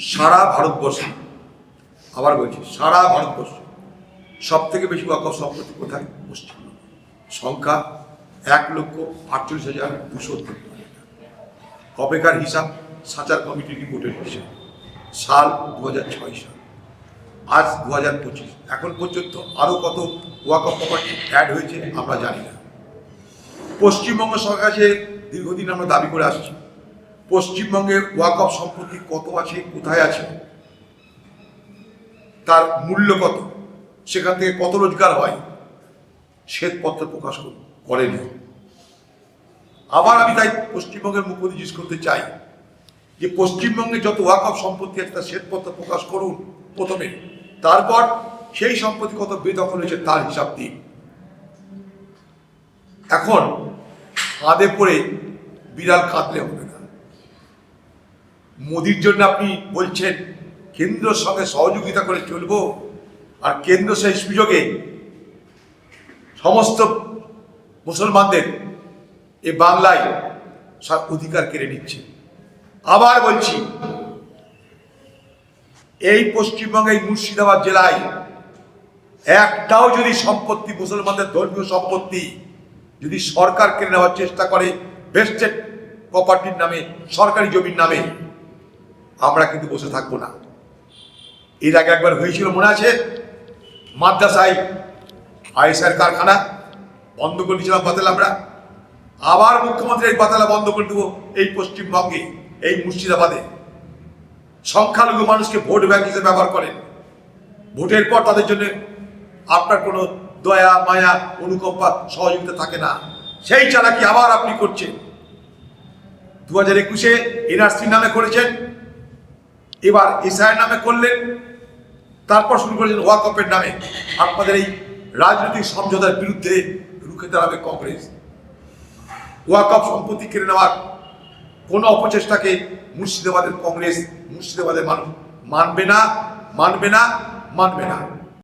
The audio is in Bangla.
সারা ভারতবর্ষে, আবার বলছি, সারা ভারতবর্ষ সব থেকে বেশি ওয়াকফ সম্পত্তি কোথায়? পশ্চিমবঙ্গ। সংখ্যা এক লক্ষ আটচল্লিশ হাজার দুশো অপেকার হিসাব, সাচার কমিটির রিপোর্টের হিসাব, সাল দু হাজার ছয় সাল। আজ দু হাজার পঁচিশ। এখন পর্যন্ত আরও কত ওয়াকফ প্রপার্টি অ্যাড হয়েছে আমরা জানি না। পশ্চিমবঙ্গ সরকার কাছে দীর্ঘদিন আমরা দাবি করে আসছি পশ্চিমবঙ্গে ওয়াকফ সম্পত্তি কত আছে, কোথায় আছে, তার মূল্য কত, সেখান থেকে কত রোজগার হয়, শ্বেতপত্র প্রকাশ করেনি। আবার আমি তাই পশ্চিমবঙ্গের মুখ্যমন্ত্রী জিজ্ঞেস করতে চাই, যে পশ্চিমবঙ্গে যত ওয়াকফ সম্পত্তি আছে, তার শ্বেতপত্র প্রকাশ করুন প্রথমে, তারপর সেই সম্পত্তি কত বেদখল হয়েছে, তার হিসাব দিন। এখন কাঁধে পড়ে বিড়াল কাঁদলে হবে না। মোদির জন্য আপনি বলছেন কেন্দ্রের সঙ্গে সহযোগিতা করে চলবো, আর কেন্দ্র সেই সুযোগে সমস্ত মুসলমানদের এ বাংলায় সব অধিকার কেড়ে নিচ্ছে। আবার বলছি, এই পশ্চিমবঙ্গে মুর্শিদাবাদ জেলায় একটাও যদি সম্পত্তি, মুসলমানদের ধর্মীয় সম্পত্তি যদি সরকার কেড়ে নেওয়ার চেষ্টা করে ভেস্টেড প্রপার্টির নামে, সরকারি জমির নামে আমরা কিন্তু বসে থাকব না। এর আগে একবার হয়েছিল মনে আছে? মাদ্রাসায় আইসার কারখানা বন্ধ করে দিয়েছিলাম বাতাল আমরা। আবার মুখ্যমন্ত্রী এই বাতালা বন্ধ করে দেবো এই পশ্চিমবঙ্গে, এই মুর্শিদাবাদে। সংখ্যালঘু মানুষকে ভোট ব্যাংক হিসেবে ব্যবহার করেন। ভোটের পর তাদের জন্য আপনার কোনো দয়া, মায়া, অনুকম্পা, সহযোগিতা থাকে না। সেই চালাকি আবার আপনি করছেন। দু হাজার একুশে এনআরসি নামে করেছেন। এবার ইসরায়েল নামে করলেন, তারপর শুরু করলেন ওয়াকপের নামে। আপনাদের এই রাজনৈতিক সমঝোতার বিরুদ্ধে রুখে দাঁড়াবে কংগ্রেস। ওয়াকপ সম্পত্তি কেড়ে নেওয়ার কোনো অপচেষ্টাকে মুর্শিদাবাদের কংগ্রেস, মুর্শিদাবাদের মানুষ মানবে না মানবে না মানবে না।